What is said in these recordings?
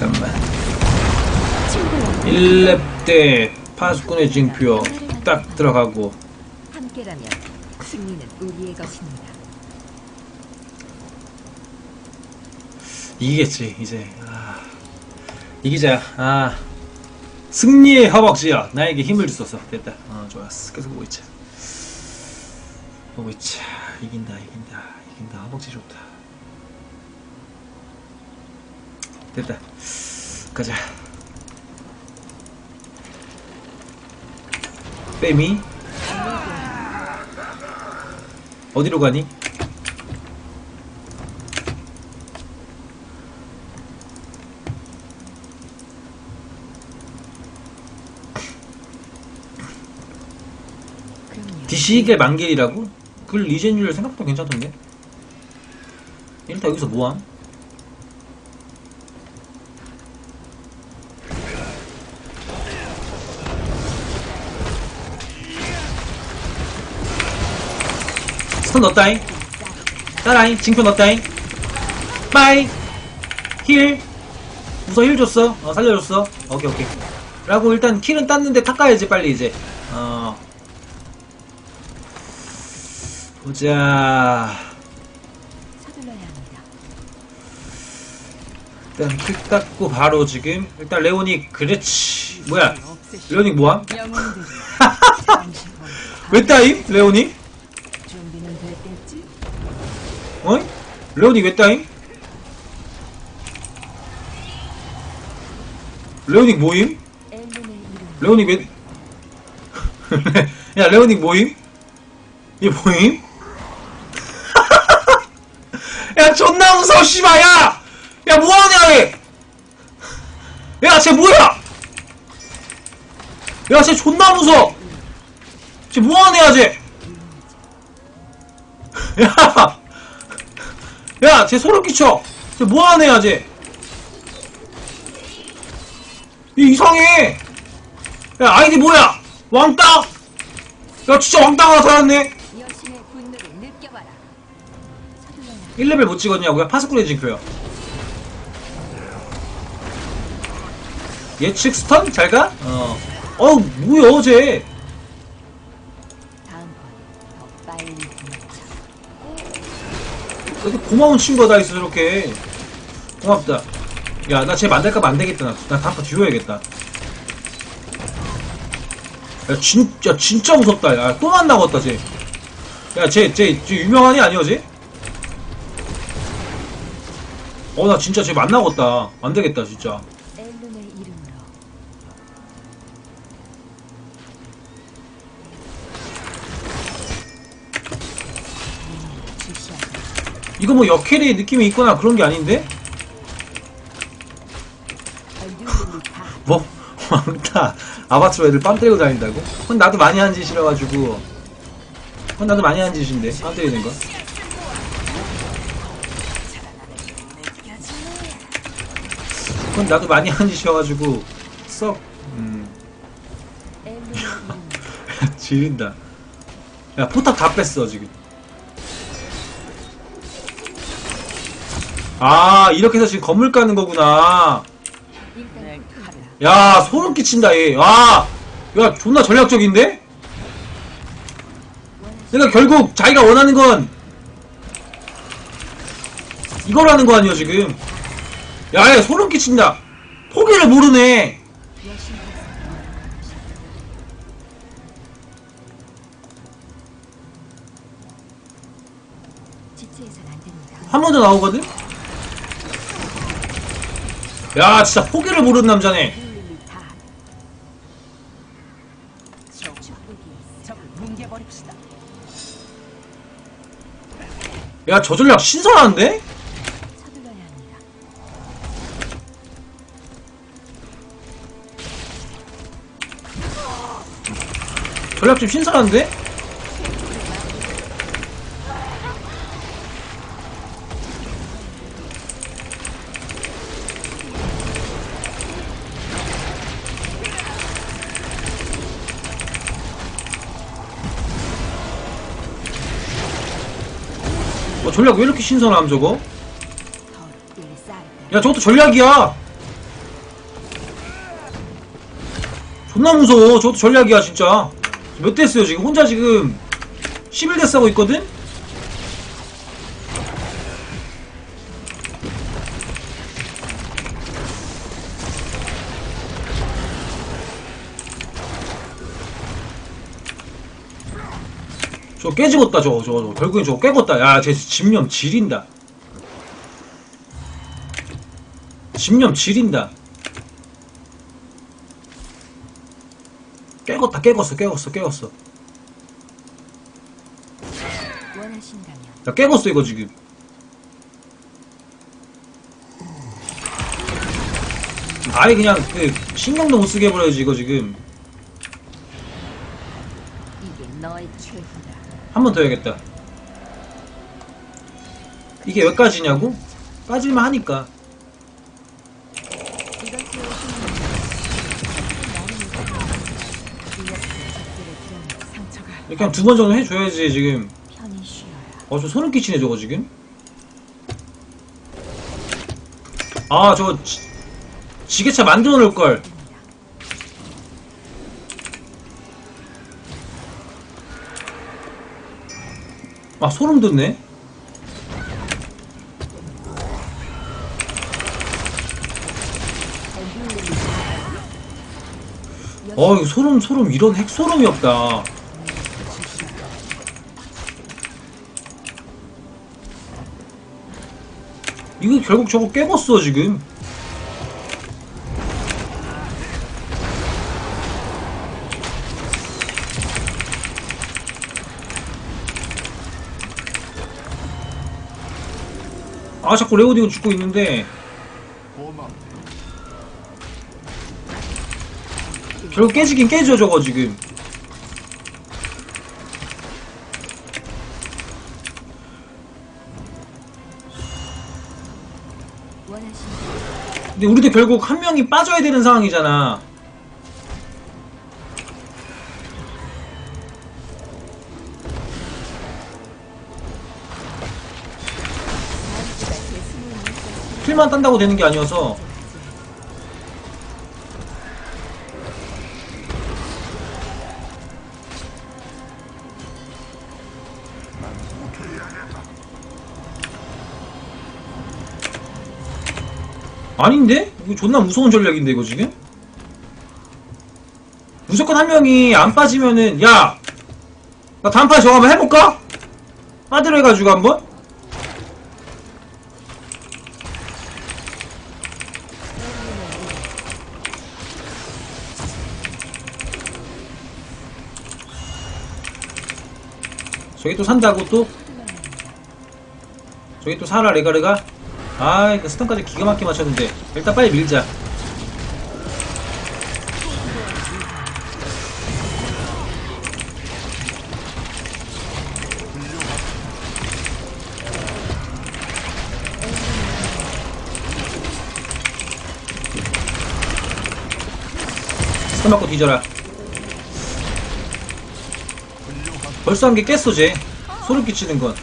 잠깐만. 1렙 때 파수꾼의 징표 딱 들어가고. 함께라면 승리는 우리의 것입니다. 이기겠지 이제. 아, 이기자. 아 승리의 허벅지야 나에게 힘을 줬어 됐다. 어 좋았어. 계속 보고 있자. 보고 있자. 이긴다 이긴다. 이긴다. 허벅지 좋다 됐다 가자 빼미 어디로 가니? 디시게 만길이라고? 그 리젠율 생각보다 괜찮던데? 일단 여기서 뭐함? 스턴 넣었다잉. 따라잉 징표 넣었다잉. 빠이. 힐. 우선 힐 줬어. 어 살려줬어. 오케이 오케이. 라고 일단 킬은 땄는데 닦아야지 빨리 이제. 어. 보자. 일단 킬 닦고 바로 지금. 일단 레오닉 그렇지. 뭐야? 레오닉 뭐함? 왜 따임? 레오닉? 준비는 됐겠지? 어이? 레오닉 왜 따임? 레오닉 이름 레오닉 왜? 야 레오닉 뭐임? 얘 뭐임? 야 존나 무서워 씨발 야! 야 뭐하냐 얘! 야쟤 뭐야! 야쟤 존나 무서워! 쟤 애야 쟤! 야! 야, 쟤 소름 끼쳐! 쟤 뭐하는 애야, 쟤! 이 이상해! 야, 아이디 뭐야! 왕따! 야, 진짜 왕따가 나타났네! 여신의 분노를 느껴봐라. 서둘러야 합니다. 1레벨 못 찍었냐고요? 파스쿠레 징표요. 예측 스턴? 잘 가? 어. 어우, 뭐야, 쟤! 이렇게 고마운 친구가 다 있어, 저렇게. 고맙다. 야, 나 쟤 만들까 안 되겠다. 나, 나 다음번 뒤워야겠다. 야, 진짜, 진짜 무섭다. 야, 또 만나겠다, 쟤. 야, 쟤, 쟤, 아니야, 쟤? 어, 나 진짜 쟤 만나겠다. 안 되겠다, 진짜. 이거 뭐 역캐리 느낌이 있거나 그런 게 아닌데? 뭐, 왕따. 아바트로 애들 빰 때리고 다닌다고? 그건 나도 많이 한 짓이라가지고. 그건 나도 많이 한 짓인데, 빰 때리는 거. 그건 나도 많이 한 짓이어가지고, 썩, 음, 지린다. 야, 포탑 다 뺐어, 지금. 아, 이렇게 해서 지금 건물 까는 거구나. 야, 소름 끼친다, 얘. 와! 야, 존나 전략적인데? 그러니까 결국 자기가 원하는 건 이거라는 거 아니야, 지금. 야, 얘 소름 끼친다. 포기를 모르네. 한 번 더 나오거든? 야, 진짜 포기를 모르는 남자네. 야, 저 전략 신선한데? 전략 좀 신선한데? 어, 전략 왜 이렇게 신선함 저거? 야 저것도 전략이야! 존나 무서워 저것도 전략이야 진짜 몇 대 했어요 지금 혼자 지금 11대 싸고 있거든? 저거 깨지겠다, 저거, 저거, 저거. 결국엔 저거 깨겠다. 야, 쟤 집념 지린다. 집념 지린다. 깨겄다, 깨겄어, 깨겄어, 깨겄어. 야, 깨겄어, 이거 지금. 아예 그냥 그 신경도 못 쓰게 해버려야지 이거 지금 이게 너의 최후다. 한 번 더 해야겠다 이게 왜 까지냐고? 까질만 하니까 이렇게 한 두 번 정도 해줘야지 지금 편히 쉬어라. 어저 소름 끼치네 저거 지금 아 저거 지, 지게차 만들어 놓을걸 아 소름 돋네. 어 이거 소름 소름 이런 핵 소름이 없다. 이거 결국 저거 깨봤어 지금 아 자꾸 레오디고 죽고 있는데. 결국 깨지긴 깨져 저거 지금. 근데 우리도 결국 한 명이 빠져야 되는 상황이잖아 킬만 딴다고 되는 게 아니어서 아닌데? 이거 존나 무서운 전략인데 이거 지금? 무조건 한 명이 안 빠지면은 야! 나 판에 저거 한번 해볼까? 빠드려 해가지고 한번? 저기 또 산다고 또? 저기 또 살아 레가르가? 아, 그 스턴까지 기가 막히게 맞췄는데 일단 빨리 밀자. 스턴 맞고 뒤져라. 벌써 한 개 깼어, 쟤. 소름 끼치는 건.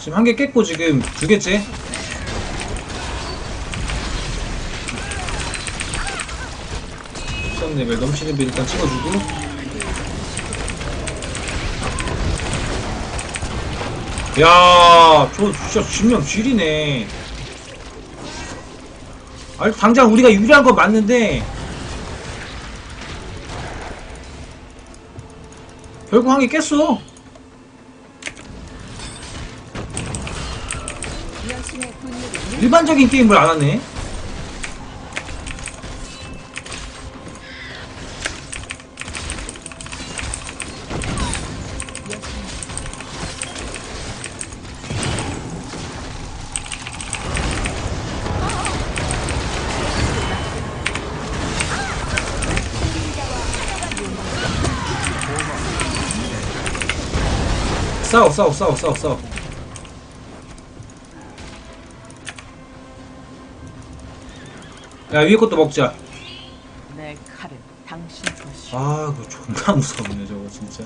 지금 한 개 깼고 지금 두 개째. 선 레벨 넘치는 빌 일단 찍어주고. 야, 저 진짜 진명 쥐리네. 아니 당장 우리가 유리한 건 맞는데 결국 한 개 깼어. 일반적인 게임을 안 하네. 싸워 싸워 싸워 싸워 싸워. 야 위에 것도 먹자. 내 칼은 당신 것이. 아 그거 존나 무섭네 저거 진짜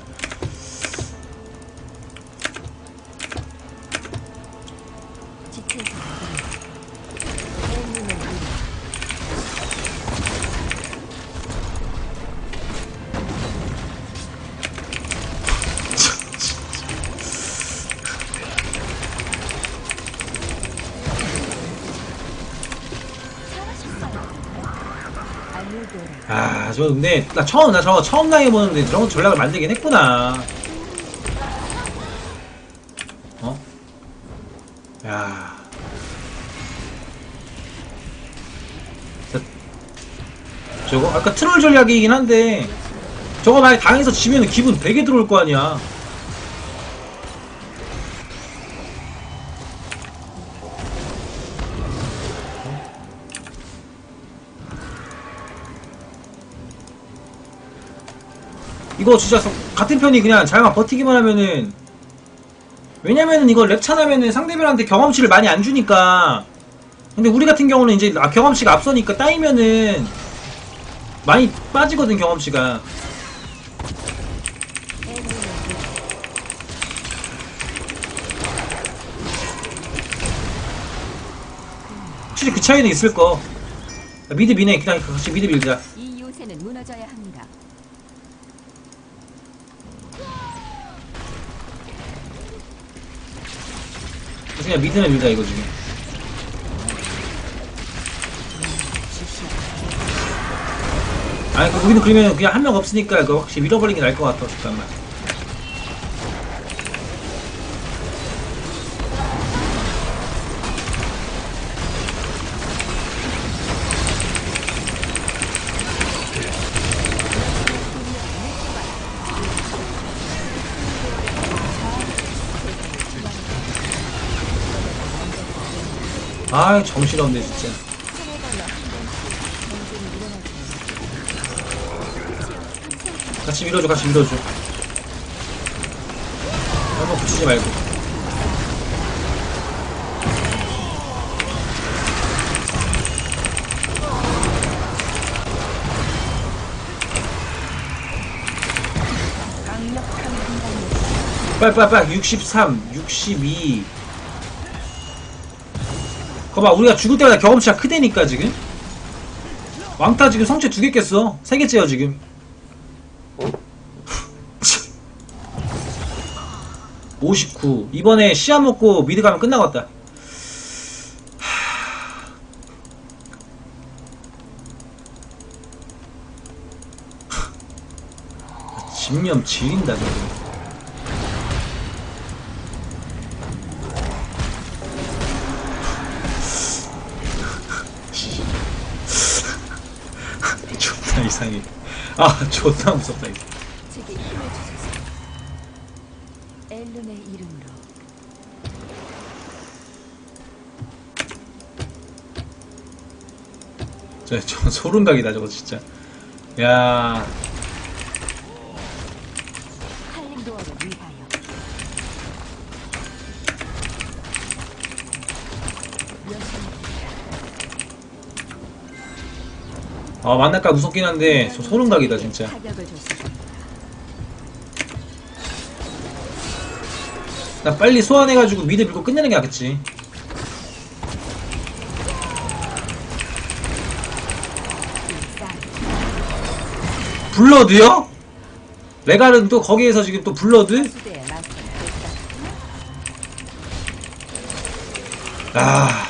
저 근데 나 처음 나 저거 처음 나이 보는데 저런 전략을 만들긴 했구나. 어? 야. 저, 저거 아까 트롤 전략이긴 한데 저거 만약 당해서 지면 기분 되게 들어올 거 아니야. 이거 진짜 서- 같은 편이 그냥 잘만 버티기만 하면은 왜냐면은 이거 랩차 나면은 상대편한테 경험치를 많이 안 주니까. 근데 우리 같은 경우는 이제 아, 경험치가 앞서니까 따이면은 많이 빠지거든 경험치가. 확실히 그 차이는 있을 거. 미드 미네 그냥 같이 미드 밀자. 이 요새는 무너져야 합니다. 그냥 미드는 밀자 이거 지금. 아니 그 우리는 그러면 그냥 한 명 없으니까 그 확실히 밀어버리는 게 나을 것 같아 잠깐만 아 정신없네 진짜. 같이 밀어줘 같이 밀어줘. 한번 붙이지 말고. 빨빨빨 63 62 거봐 우리가 죽을 때마다 경험치가 크다니까 지금. 왕따 지금 성체 두 개 깼어. 세 개째요 지금. 59 이번에 시야 먹고 미드 가면 끝나겠다. 집념 지린다 지금 이상해 아 존나 무섭다 이거. 제게 힘을 주소서. 엘룬의 이름으로. 저, 저 소름각이다 저거 진짜. 야 할림도어를 위하여 아 만날까 무섭긴 한데 저 소름각이다 진짜. 나 빨리 소환해가지고 미드 밀고 끝내는 게 낫겠지 블러드요? 레갈은 또 거기에서 지금 또 블러드? 아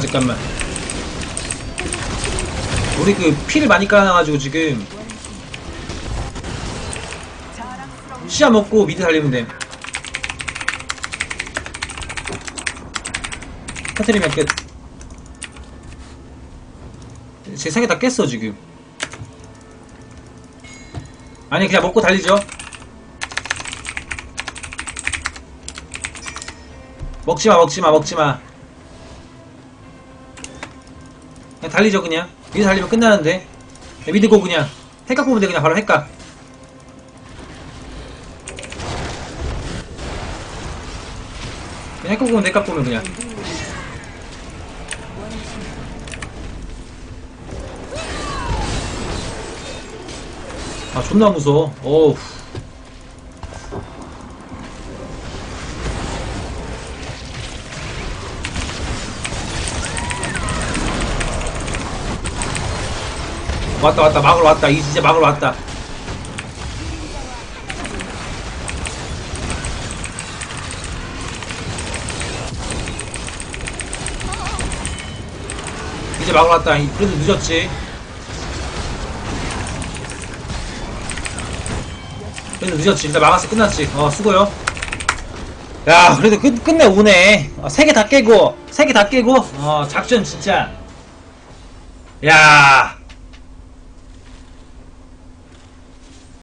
잠깐만 잠깐만 우리 그 피를 많이 깔아놔가지고 지금 시야 먹고 미드 달리면 돼 터트리면 끝. 제세개다 깼어, 지금. 아니, 그냥 먹고 달리죠. 먹지마, 먹지마, 먹지마. 그냥 달리죠, 그냥. 미드 달리면 끝나는데. 그냥 미드고, 그냥. 핵각 보면 돼, 그냥 바로 핵각. 그냥 핵각 보면 핵각 보면 그냥. 아 존나 무서워 어우 왔다 왔다. 막으러 왔다. 이 진짜 막으러 왔다. 이제 막으러 왔다. 이- 그래도 늦었지? 그래도 늦었지. 일단 막았어. 끝났지? 어 수고요. 야 그래도 끝, 끝내 오네. 어, 세개다 깨고 세개다 깨고. 어 작전 진짜. 야